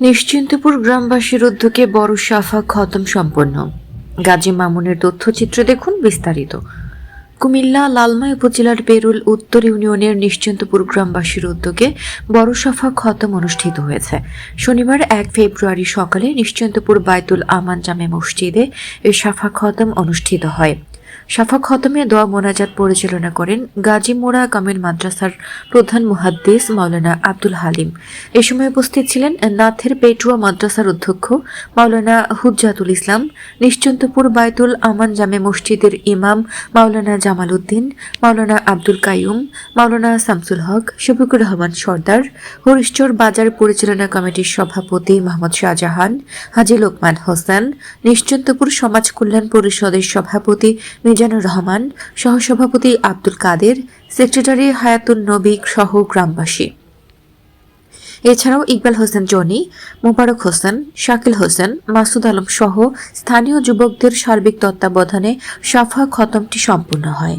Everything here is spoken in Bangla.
নিশ্চিন্তপুর গ্রামবাসীর উদ্যোগে বড় সাফা খতম সম্পন্ন। গাজী মামুনের তথ্যচিত্র দেখুন বিস্তারিত। কুমিল্লা লালমাই উপজেলার বেরুল উত্তর ইউনিয়নের নিশ্চিন্তপুর গ্রামবাসীর উদ্যোগে বড় সাফা খতম অনুষ্ঠিত হয়েছে। শনিবার এক ফেব্রুয়ারি সকালে নিশ্চিন্তপুর বায়তুল আমান জামে মসজিদে এই সাফা খতম অনুষ্ঠিত হয়। সাফা খতমে দোয়া মোনাজাত পরিচালনা করেন গাজী মোড়া কামিল মাদ্রাসার প্রধান মুহাদ্দিস মাওলানা আব্দুল হালিম। এ সময় উপস্থিত ছিলেন নাথের পেটুয়া মাদ্রাসার অধ্যক্ষ মাওলানা হুজ্জাতুল ইসলাম, নিশ্চন্তপুর বায়তুল আমান জামে মসজিদের ইমাম মাওলানা জামাল উদ্দিন মাওলানা আব্দুল কাইয়ুম, মাওলানা শামসুল হক, শফিকুর রহমান সর্দার, হরিশ্চর বাজার পরিচালনা কমিটির সভাপতি মোহাম্মদ শাহজাহান, হাজি লোকমান হোসেন, নিশ্চন্তপুর সমাজ কল্যাণ পরিষদের সভাপতি মিজানুর রহমান, সহসভাপতি আব্দুল কাদের, সেক্রেটারি হায়াতুল নবী সহ গ্রামবাসী। এছাড়াও ইকবাল হোসেন জনি, মোবারক হোসেন, শাকিল হোসেন, মাসুদ আলম সহ স্থানীয় যুবকদের সার্বিক তত্ত্বাবধানে সাফা খতমটি সম্পূর্ণ হয়।